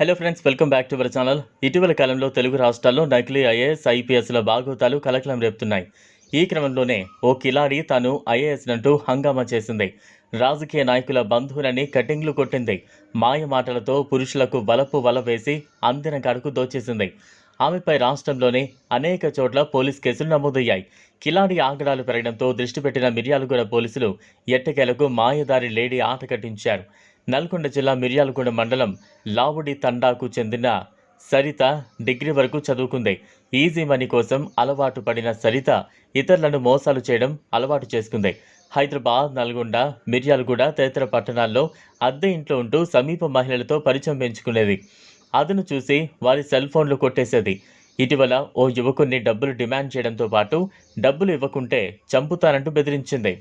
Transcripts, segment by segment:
Hello friends welcome back to our channel ఇటీవల కాలంలో తెలుగు రాష్ట్రాల్లో నకిలీ ఐఏఎస్ ఐపీఎస్ల బాగోతాలు కలకలం రేపుతున్నాయి. ఈ క్రమంలోనే ఓ కిలాడి తాను ఐఏఎస్నంటూ హంగామా చేసింది. రాజకీయ నాయకుల బంధువులని కటింగ్లు కొట్టింది. మాయ మాటలతో పురుషులకు వలపు వల వేసి అందిన కాడుకు దోచేసింది. ఆమెపై రాష్ట్రంలోనే అనేక చోట్ల పోలీస్ కేసులు నమోదయ్యాయి. కిలాడి ఆగడాలు పెరగడంతో దృష్టి పెట్టిన మిర్యాలగూడ పోలీసులు ఎట్టకేలకు మాయదారి లేడీ ఆట కట్టించారు. నల్గొండ జిల్లా మిర్యాలగూడ మండలం లావుడి తండాకు చెందిన సరిత డిగ్రీ వరకు చదువుకుంది. ఈజీ మనీ కోసం అలవాటు పడిన సరిత ఇతరులను మోసాలు చేయడం అలవాటు చేసుకుంది. హైదరాబాద్ నల్గొండ మిర్యాలగూడ తదితర పట్టణాల్లో అద్దె ఇంట్లో ఉంటూ సమీప మహిళలతో పరిచయం పెంచుకునేది. అదను చూసి వారి సెల్ ఫోన్లు కొట్టేసేది. ఇటీవల ఓ యువకుడిని డబ్బులు డిమాండ్ చేయడంతో పాటు డబ్బులు ఇవ్వకుంటే చంపుతానంటూ బెదిరించింది.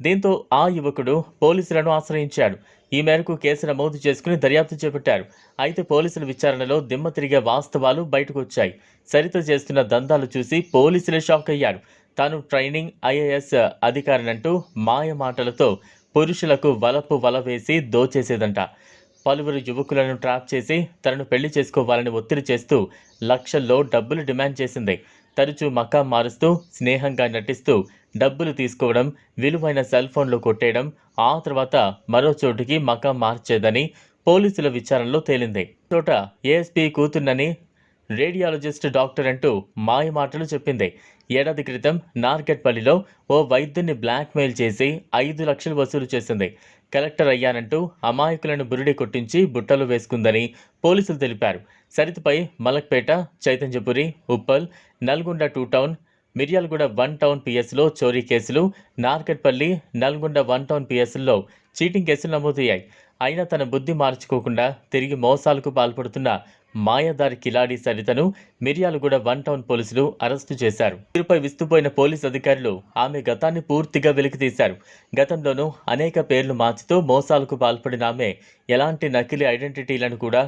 దీంతో ఆ యువకుడు పోలీసులను ఆశ్రయించాడు. ఈ మేరకు కేసు నమోదు చేసుకుని దర్యాప్తు చేపట్టారు. అయితే పోలీసుల విచారణలో దిమ్మ తిరిగే వాస్తవాలు బయటకు వచ్చాయి సరిత చేస్తున్న దందాలు చూసి పోలీసులే షాక్ అయ్యారు తాను ట్రైనింగ్ ఐఏఎస్ అధికారినంటూ మాయ మాటలతో పురుషులకు వలపు వల వేసి దోచేసేదంట. పలువురు యువకులను ట్రాప్ చేసి తనను పెళ్ళి చేసుకోవాలని ఒత్తిడి చేస్తూ లక్షల్లో డబ్బులు డిమాండ్ చేసింది. తరచూ మకా మారుస్తూ స్నేహంగా నటిస్తూ డబ్బులు తీసుకోవడం విలువైన సెల్ ఫోన్లు కొట్టేయడం ఆ తర్వాత మరో చోటుకి మకా మార్చేదని పోలీసుల విచారణలో తేలింది. చోట ఏఎస్పీ కూతున్నని రేడియాలజిస్ట్ డాక్టర్ అంటూ మాయ మాటలు చెప్పింది. ఏడాది క్రితం నార్కెట్పల్లిలో ఓ వైద్యుని బ్లాక్మెయిల్ చేసి ఐదు లక్షలు వసూలు చేసింది. కలెక్టర్ అయ్యానంటూ అమాయకులను బురిడి కొట్టించి బుట్టలు వేసుకుందని పోలీసులు తెలిపారు. సరితపై Malakpet Chaitanyapuri Uppal Nalgonda two town Miryalaguda one town పిఎస్లో చోరీ కేసులు నార్కట్పల్లి నల్గొండ వన్ టౌన్ పిఎస్లో చీటింగ్ కేసులు నమోదయ్యాయి. అయినా తన బుద్ధి మార్చుకోకుండా తిరిగి మోసాలకు పాల్పడుతున్న మాయాదారి కిలాడి సరితను మిర్యాలగూడ వన్ టౌన్ పోలీసులు అరెస్టు చేశారు. తీరుపై విస్తుపోయిన పోలీస్ అధికారులు ఆమె గతాన్ని పూర్తిగా వెలికితీశారు. గతంలోనూ అనేక పేర్లు మార్చుతూ మోసాలకు పాల్పడిన ఆమె ఎలాంటి నకిలీ ఐడెంటిటీలను కూడా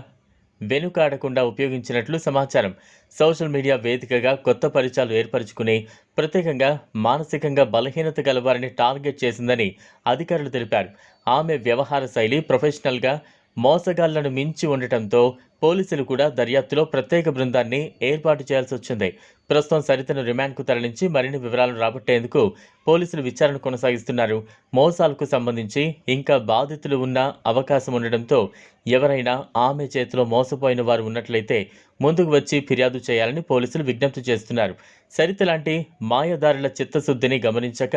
వెనుకాడకుండా ఉపయోగించినట్లు సమాచారం. సోషల్ మీడియా వేదికగా కొత్త పరిచయాలు ఏర్పరచుకుని ప్రత్యేకంగా మానసికంగా బలహీనత గలవారిని టార్గెట్ చేసిందని అధికారులు తెలిపారు. ఆమె వ్యవహార శైలి ప్రొఫెషనల్గా మోసగాళ్ళను మించి ఉండటంతో పోలీసులు కూడా దర్యాప్తులో ప్రత్యేక బృందాన్ని ఏర్పాటు చేయాల్సి వచ్చింది. ప్రస్తుతం సరితను రిమాండ్కు తరలించి మరిన్ని వివరాలను రాబట్టేందుకు పోలీసులు విచారణ కొనసాగిస్తున్నారు. మోసాలకు సంబంధించి ఇంకా బాధితులు ఉన్న అవకాశం ఉండడంతో ఎవరైనా ఆమె చేతిలో మోసపోయిన వారు ఉన్నట్లయితే ముందుకు వచ్చి ఫిర్యాదు చేయాలని పోలీసులు విజ్ఞప్తి చేస్తున్నారు. సరిత లాంటి మాయదారుల చిత్తశుద్ధిని గమనించక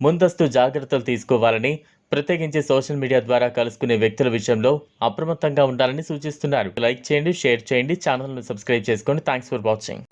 ముందస్తు జాగ్రత్తలు తీసుకోవాలని ప్రత్యేకించి సోషల్ మీడియా ద్వారా కలుసుకునే వ్యక్తుల విషయంలో అప్రమత్తంగా ఉండాలని సూచిస్తున్నారు. లైక్ చేయండి షేర్ చేయండి ఛానల్ను సబ్స్క్రైబ్ చేసుకోండి. Thanks for watching